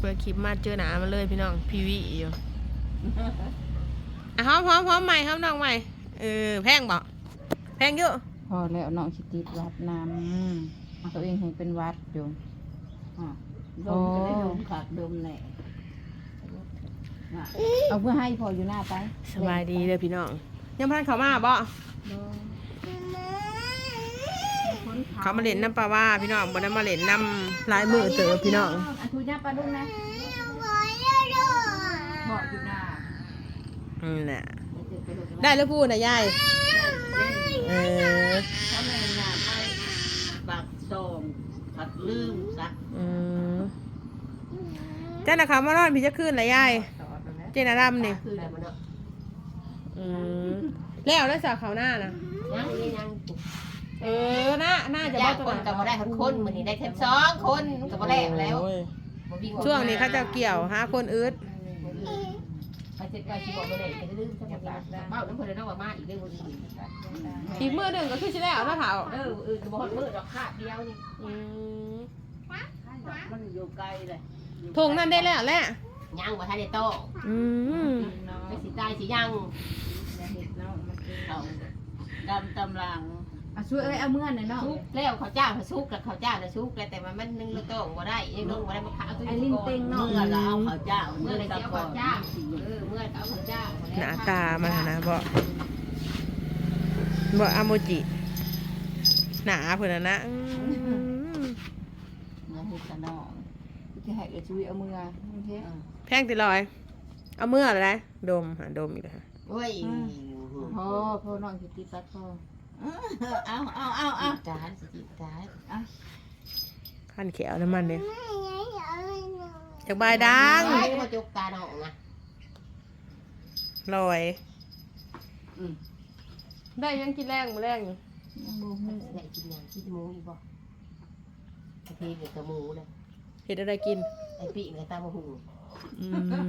เปิดคลิปมาเจอหนามาเลยพี่น้องพีวีอยู่อะหอมหอมหอมใหม่หอมน้องใหม่เออแพงบ่แพงเยอะพอแล้วน้องสิติดวัดน้ำตัวเองเห็นเป็นวัดอยู่ดมก็ได้ดมขาดดมแหน่เอาเพื่อให้พออยู่หน้าไปสบายดีเลยพี่น้องยังพันเขามาบ่ เขามาเล่นน้ำปลาว่าพี่น้องบ่ได้มาเล่นน้ำลายมือเต๋อพี่น้องอันทุย่าปลาดุกนะบอกอยู่หน้าอืมน่ะได้แล้วพูดนะยายเออถ้าไม่งานไปปากซองผัดลืมซักอืมเจ้าน่ะเขามานอนพี่จะขึ้นนะยายเจนาดำนี่คือแต่มันเนาะอืมแล้วได้สาวเขาวหน้านะยังนี่ยัง เออน่าน่าจะจะบ่บ่ตัวคนนั้นกับบ่ได้คนคนมื้อนี้ได้แค่สองคนก็บ่ได้แล้วโอ้ยบ่มีช่วงนี้เขาจะเกี่ยวหาคนอึดไปเจ็ดไปสิบอกบ่ได้ก็ลืมจะบ่ได้เบ้าน้ำเพิ่นเนาะว่ามาอีกเด้อบ่ดีอีกมือหนึ่งก็คือชิแล้วนะเถาเออเออบ่ฮอดมื้อดอกคาบเดียวนี่อืมมันอยู่ไกลเลยทงนั่นได้แล้วแหละยังบ่ทันได้โตอืมไปสิตายสิยังอย่าเห็ดเนาะมันเป็นเอาดำตำลัง อะช่วยเอ้ยเอาเมื่อหน่อยเนาะซุกแล้วเขาวเจ้าเขาซุกแล้วเขาวเจ้าน่ะซุกแล้วแต่ว่ามันนึงแล้วต้องบ่ได้ยังลงบ่ได้มาขาวตัวไอ้ลิ้นเต็งเนาะเมื่อเราเอาเขาวเจ้าเมื่อไรเจ้าเขาวเจ้าเออเมื่อเขาเอาเขาวเจ้าหน้าตามันนะบ่บ่อาโมจิหนาเพิ่นน่ะนะอืมเมื่อเห็ดกระนองจะให้เอ้ยช่วยเอาเมื่อโอเคแพงติลอย เอามืออะไรดมหาดมอีกแล้วโอ้ยพ่อพ่อน้องสิติดปัดพ่อ เอาเอาเอาเอาจานสิจิจานขั้นแขวน้ำมันเนี่ยจากบายดังไอ้มาจุกตาดอกนะลอย อืมได้ยังกินแรงมื้อแรงอยู่บ่ฮู้ได้กินอย่างที่หมูอีกบ่ไอ้พี่กับตะหมูเลยเห็ดอะไรกินไอ้ปีกับตาหมูหูอื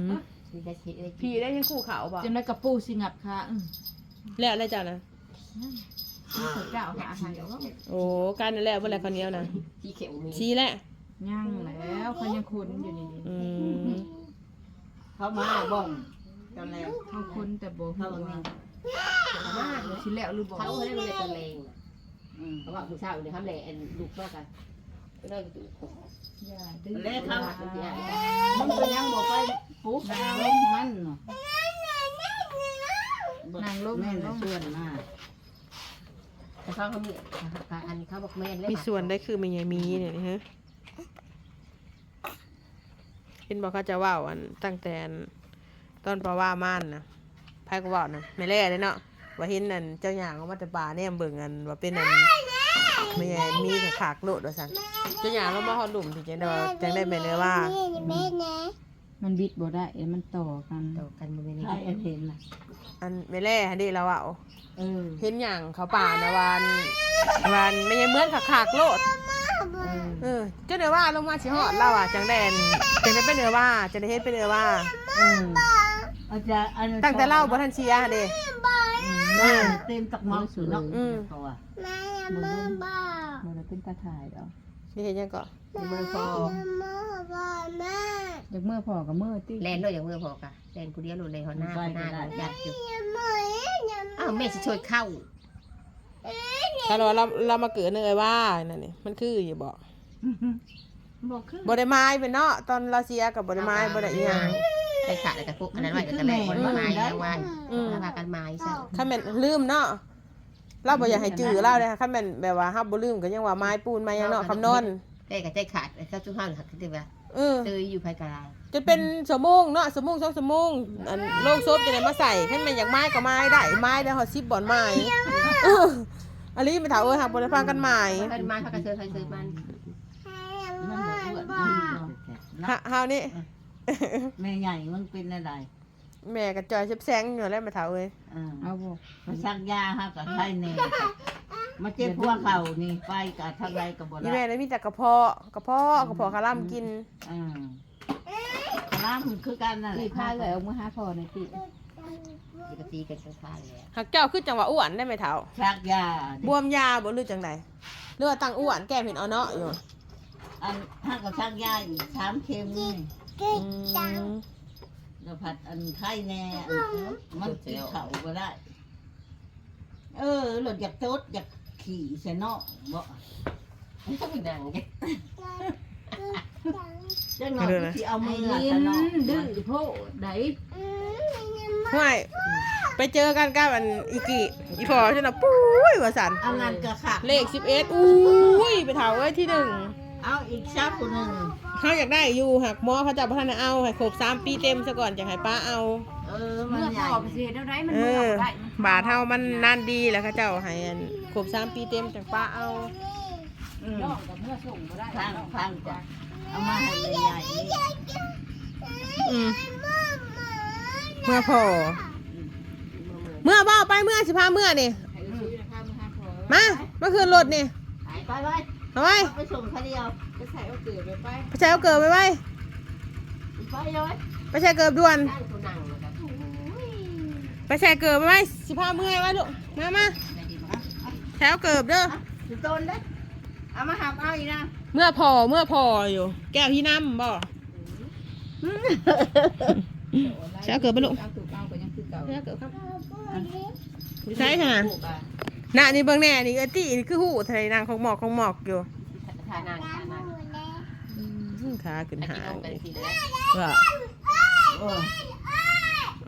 มมีได้คิดได้พี่ได้ยังคู่เขาบ่จำได้กระปูสิงับค่ะอือแล้วอะไรจ้ะนะนี่ เขาเจ้าหาอาหารแล้วโอ้การนั่นแหละเมื่อไรคนนี้นะที่เข็มมีชี้แหละย่างแล้วเขายังคนอยู่นี่อืมเขามาบ่งตอนแรกเขาคนแต่บ่เขาฮู้บอกว่าเขามาเลยสิแล้วหรือบ่เขาไม่ได้เลยตะเลงเขาบอกผู้ชายอยู่ในคำแหล่ลูกมากกันก็ได้ดูอย่าดื้อเล่เขามันก็ยังบ่ไปปุ๊บนางลงมันเนาะนางลงแม่นางลงส่วนมาก แต่เขาเขามีอันเขาบอกแม่เลยมีส่วนได้คือมันยังมีเนี่ยนะฮะเห็นบอกเขาจะว่าวอันตั้งแต่อันตอนปลาว่าม่านนะพายก็ว่าวนะไม่แล่เลยเนาะว่าเห็นนั่นเจ้าหยางออกมาแต่ป่าเนี่ยเบิ่งอันว่าเป็นอันไม่ใช่มีขากโลดว่าซั่นเจ้าหยางเรามาฮอดหลุมที่จังได้จังได้แม่นเลยว่า มันบิดบ่ได้มันต่อกันต่อกันมาเป็นยังใช่ไงอันเห็นน่ะอันไม่แล่ฮันดีเราเอาเออเห็นอย่างเขาป่านะวานวานไม่ใช่เหมือนขากๆโลดเออเออเจ้าเนื้อว่าลงมาสิฮอดเราอะจังแดนจังได้เป็นเนื้อว่าจังได้เฮ็ดเป็นเนื้อว่า เอออาจารย์อันตั้งแต่เล่าบ่ทันเชียร์หั่นเด้แม่เต็มตักมังสุดเนาะอืมตัวบ่ได้บ่ได้เป็นตาถ่ายดอกนี่เห็นยังก็ มือพอ จากเมื่อพอกับเมื่อติแลนด้วยอย่างมือพอกะแลนกูเดียวหลุดเลยหัวหน้าหน้ายัดอยู่อ้าวแม่สิช่วยเข้าถ้าเราเราเรามาเกิดเนื้อว่านั่นนี่มันคืออยู่บ่บอกคือบ่ได้ไม้เป็นเนาะตอนเราเสียกับบ่ได้ไม้บ่ได้อีหยังไปขาดอะไรกับพวกอันนั้นไว้กับแม่คนไม้ทั้งวันอืมพากันไม้ซะคันแม่นลืมเนาะเราบ่อยากให้จื้อเราเด้คันแม่นแบบว่าฮับบ่ลืมก็ยังว่าไม้ปูนไม้หยังเนาะคำนอนได้กับใจขาดเจ้าทุกห้างหักขึ้นไป เออเจออยู่ภายกลางจะเป็นสมงเนาะสมงสองสมงอันโลกซบจะได้มาใส่ให้มันอยากไม้ก็ไม้ได้ไม้ได้หอดซิบบ่อนไม้เอออันนี้ไปถามเออหากบริฟังกันใหม่พันไม้พักกระเชือใครซื้อมันมันบ่อ้วนมันบ่ฮะเฮานี่แม่ใหญ่มันเป็นอะไรแม่กับจอยเชบแซงอยู่แล้วมาถามเอ้ยอ่าเอาบ่มาชักยาฮะกับไข้เน มาเจ็บพวกเขานี่ไปกับทางไรกับบ่นี่ได้แม่เลยมีแต่กระเพาะกระเพาะกระเพาะคาร่ำกินอ่าคณะมันคือกันนั่นแหตีละพาเลยเอามือหาพอในอยติปกติกันข้างๆเลยหักเจ้าคือจังหวะอ้วนได้ไหมเถาชักยาบวมยาบ่หรือจังใดหรือว่าตั้งอ้วนแก้มเห็นเอาเนาะอยู่อันถ้ากับชักยาอีกสามเข็มนี่ออืมเราผัดอันไข่แน่อันมันกินเขาก็ได้ เออหลดอยากโต๊ดอยาก ขี่ใส่นอกบ่มันต้องมีนางแกจังหน่อยที่เอามืไอ้อลิใส่นนอกดื้อโพดไดห่วยไปเจอกันกับอันอีกิอีพอฉันน่ะปุ้ยว่าสันเอางานกระขักเลขสิบเอ็ดอุ้ยไปเถาไว้ที่หนึ่งเอาอีกชักคนหนึ่ง เขาอยากได้อยู่หักหมอเขาจะพัฒนาเอาให้ครบสามปีเต็มซะก่อนจะให้ป้าเอา เออมันเมื่อใหญ่พ่อไปเสียเท่าไรมันเอเมื่ออบ่ได้บาทเท่ามันนานดีแล้วเขาเจ้าให้อันครบสามปีเต็มจากป้าเอา อืมน้องกับเมื่อส่งบ่ได้ฟังฟังจ้ะเอามาให้ใหญ่ๆนี่อืมเมื่อพอ เมื่อบ่ไปเมื่อสิพาเมื่อนี่ให้ซื้อนะคะมือห้าพอมาเมื่อคืนรถนี่ไปไปไปเอาไว้ไปส่งคนเดียวจะใส่เอาเกลือไปไปไปใช้เอาเกิดไปไว้ไปเลยไปใช้เกิดด่วน นั่งตัวนั่งแล้วก็ ไปใช้เกิดไปไว้สิพาเมื่อไว้ลูกมามาแถวเกิดเด้อสุดต้นเด้อเอามาหับเอาอีกนะเมื่อพอเมื่อพออยู่ แก้วพี่น้ำบ่ใช้เอาเกิดไปลูกเอาถูกเอาก็ยังคือเก่าใช้เอาเกิดครับใช่ค่ะน่ะนี่เบิ่งแน่นี่เอตี้นี่คือหูทะเลนางของหมอกของหมอกอยู่ทานางทานางอืมขาขึ้นอาหากินนงมกันสิเลยว่าโอ้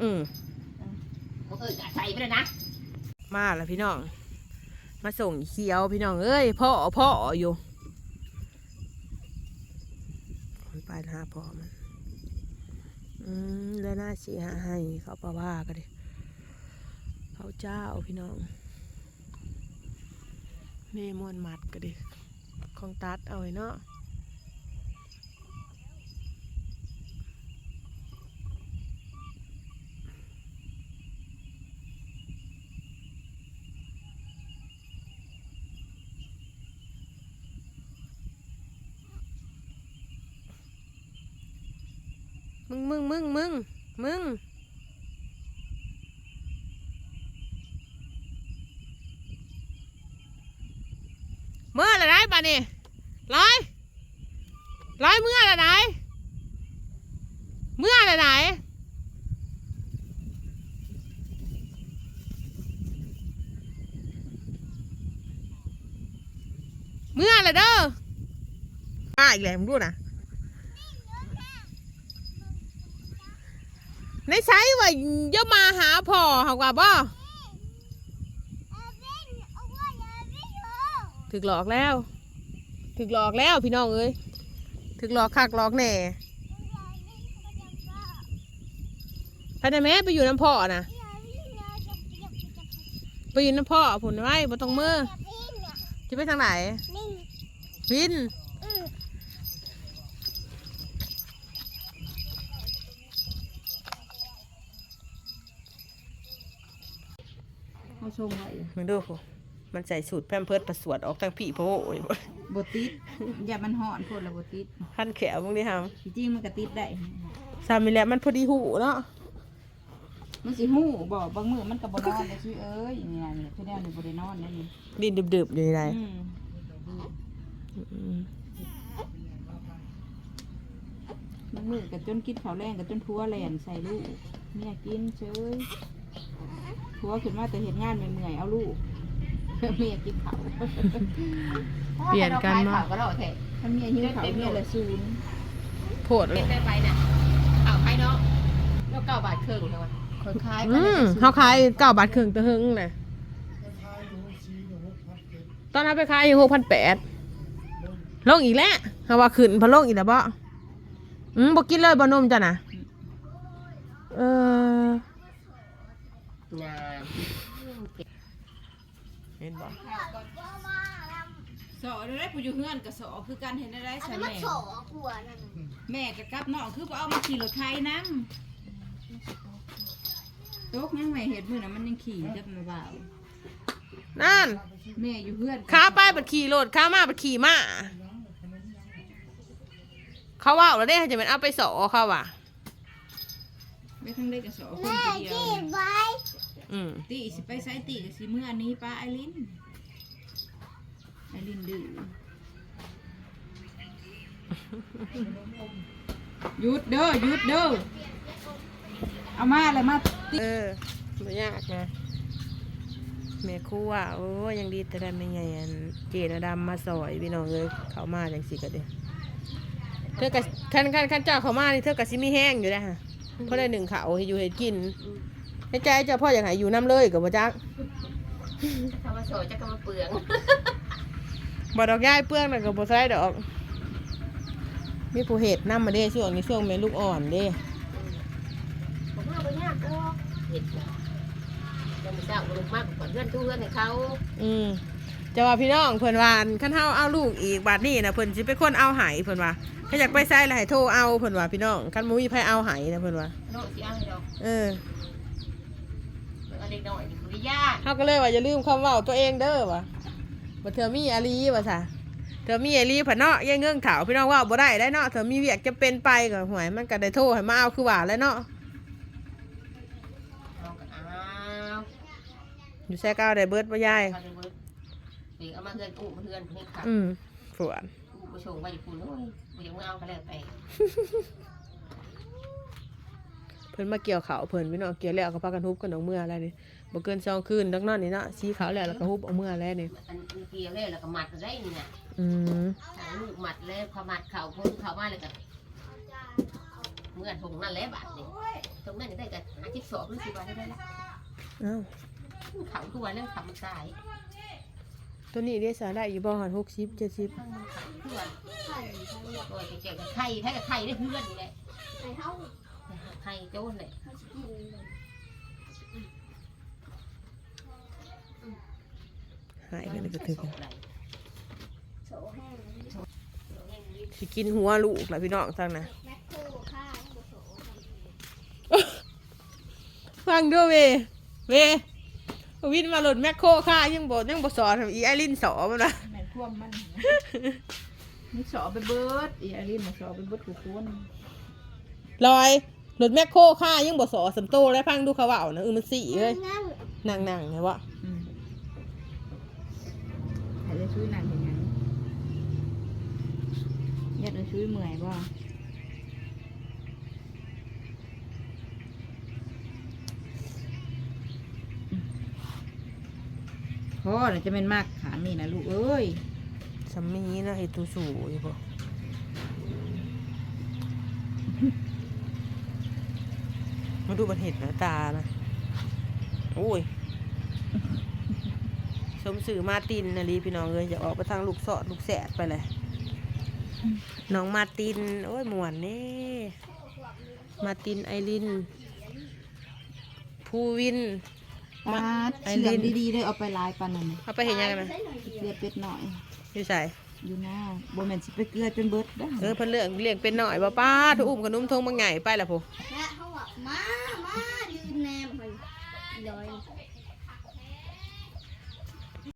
อืม เออใส่ไปเลยนะ มาแล้วพี่น้อง มาส่งเขียวพี่น้องเอ้ยพ่อพ่ออยู่คนไปหาพ่อมันอืมแล้วน่าเสียให้เขาปะว่ากันดิเขาเจ้าพี่น้องเมมวนมัดกันดิของตัดเอาไว้เนาะ มึงมึงมึงมึงมึงเมื่อไรบ้านี่ร้อยร้อยเมื่อไรไหนเมื่อไรไหนเมื่อไรเด้อมาอีกแล้วมึงดูนะ ในใช้ว่าอย่ามาหาพ่อเขาว่าบ่ถึกหลอกแล้ว ถึกหลอกแล้วพี่น้องเอ้ยถึกหลอกคักหลอกแหน่ไปไหนแม่ไปอยู่น้ำพ่อนะไปอยู่น้ำพ่อผุนไว้บ่ต้องมือจะไปทางไหนวิน เอาชงไว้มึงดูผู้มันใส่สูตรแพมเพิร์ดประสวดออกทางผีโพโอ้ยบติดอย่ามันห่อนโพดละบติดขั้นแขวมึงนี่ฮะจริงๆมันก็ติดได้สามีแล้วมันพอดีหูเนาะมันสิหู้บอกบางมื้อมันก็บ่นอนเลยชื่อเอ้ยเนี่ยนี่คือแนวนี่บ่ได้นอนนั่นนี่ดินดึบๆอยู่ในไรอืมอืมบางมื้อก็จนกินข้าวแรงก็จนพัวแล่นใส่ลูกเมียกินเฉย พัวขึ้นมาแต่เฮ็ดงานเมื่อยๆเอาลูกเมียกินข้าวเปลี่ยนกันมาก็รอเถอะถ้าเมียหิวข้าวเมียละศูนย์โพดเลเป็ยนได้ไปน่ะเอาไปเนาะแล้วเก้าบาทครึ่งเท่าไหร่คนคล้ายไปอืเลยมละศูนย์เขาขายเก้าบาทครึ่งตะหึงเลยตอนนั้นไปขายอยู่หกพันแปดลงอีกแล้วเขาว่าขึ้นพอลงอีกแล้วบ่อืมบอกกินเลยบ่นมจ้ะนะเออ งานเห็นบ่สอได้ผู้อยู่เฮือนก็สอคือกันเห็นได้ใช่แม่แม่ก็กลับน้องคือบ่เอามาขี่รถไถนำตกยังไม่เห็นมื้อน่ะมันยังขี่จับมาบ่าวนั่นแม่อยู่เฮือนขาไปบัดขี่รถขามาบัดขี่มาเขาว่าแล้วเด้จะเป็นเอาไปสอเขาว่ะไม่ทั้งได้ก็สอคนเดียว อืมตีสิไปไสตีก็สิมื้ออันนี้ป้าไอรินไอรินดื้อหยุดเด้อหยุดเด้อเอามาเลยมาเออไม่ยากนะแม่ครัวโอ้ยยังดีแต่ได้ไม่ไงอันเจนดำมาสอยพี่น้องเลยเขามาจังสิกันเด้เธอกับขั้นขั้นขั้นเจ้าเขามานี่เธอกับซิมีแห้งอยู่นะฮะเพราะได้หนึ่งเขาให้อยู่ให้กิน ในใจเจ้าพ่ออยากให้อยู่น้ำเลยกับบ่จักทำมาโสดจะก็มาเปลืองบ่ดอกย่ายเปลืองน่ะกับบ่ใส่ดอก มีผู้เห็ดน้ำมาเด้ช่วงนี้ช่วงแม่ลูกอ่อนเด้ผมว่าบ่ยากก็เห็ดจะมีเจ้าบุรุษมากกว่าเพื่อนทุกเพื่อนให้เขา อืมจะว่าพี่น้องเพิ่นว่าคันเฮาเอาลูกอีกบาดนี้นะเพิ่นสิเป็นคนเอาไหเพิ่นว่าถ้าอยากไปใส่แล้วให้โทรเอาเพิ่นว่าพี่น้องคันบ่มีไผเอาไหนะเพิ่นว่าโน่สิเอาให้ดอกเออ เอาเด็กน้อยนี่คือยากเฮาก็เลยว่าอย่าลืมคำเว้าตัวเองเด้อว่าบ่เธอมีอาลีว่าซะเธอมีอาลีผันเนาะยังเงื่องถาวพี่น้องเว่าบ่ได้ได้เนาะเธอมีเวียกจะเป็นไปก็หวยมันก็ได้โทรให้มาเอาคือว่าแล้วเนาะเอาก็เอาอยู่แซ่ก้าวได้เบิดบ่ยายเขาจะเบิดเด็กเอามาเพื่อนอู้มาเพื่อนให้ขับอืมฝวนอู้มาชงไปอยู่คุณโอ้ยบ่อยังไม่เอาก็แล้วไปเพิ่นมาเกี่ยวเขาวเพิ่นพี่น้องเกี่ยวแล้วก็พากันฮุบกันเอาเมื่ออะไรนี่บ่เกินสองคืนดักนอนนี่เนาะสีขาวแล้วแล้วก็ฮุบเอาเมื่อแล้วนี่อันนี้เกี่ยวเลยแล้วก็มัดได้นี่น่ะอืมทางลูกมัดเลยพอมัดเข่าพ้นเข่ามาเลยก็เมื่อถงนั่นแหละบาดนี่ตรงนั้นจะได้กันหาจิ๊บสอบหรือสิบาทได้แล้วเอ้าเขาตัวเรื่องขับมันตายตัวนี้ได้สาได้อยู่บ่หัน60 70ทั้งมันเขาตัวตัวจะเกี่ยวกับไข่แพ้กับไข่ได้เพื่อนนี่แหละไข่ โจนเลยหายกันก็ถึกสอบอะไรสิกินหัวลูกล่ะพี่น้องซั่งนะฟังด้วยเวเววินมาหล่นแมคโครค่ายังบ่ยังบ่สอนอีไอรินสอมันนะแม่นท่วมมันนี่สอไปเบิดอีอารินมาสอไปเบิดทุกคนลอย หล่นแมคโครค่ายังบ่สอสำโตแล้วฟังดูเขาเว้านะเออมันสิเอ้ยนั่งๆไงวะอืมให้ได้ช่วยนานเห็นยังอยากได้ช่วยเมื่อยบ่พ่อน่ะจะเป็นมากขางนี่นะลูกเอ้ยสามีนะเฮ็ดตูสู่อยู่บ่มา ดูบันเห็ดหน้าตานะโอ้ยสมสื่อมาร์ตินนะลีพี่น้องเลยจะออกไปทางลูกสอดลูกแสดไปเลย น้องมาร์ติน โอ้ยหมวนนี่ มาร์ตินไอริน ภูวินปาดไอ้เชื่อลิ้มนดีๆเลยเอาไปลายปานนั้นน่ะเอาไปเห็นยังไงนะเกลือเป็ดหน่อย อยู่ใส่อยู่หน้าบ่แม่นสิไปเกลือจนเบิดเด้อเออเพิ่นเลี้ยงเลี้ยงเป็นหน่อยบ่ป้าทุกอุ้มกับนุ่มทงบางใหญ่ไปละพูและเขาบอก มามายืนแนมไปลอย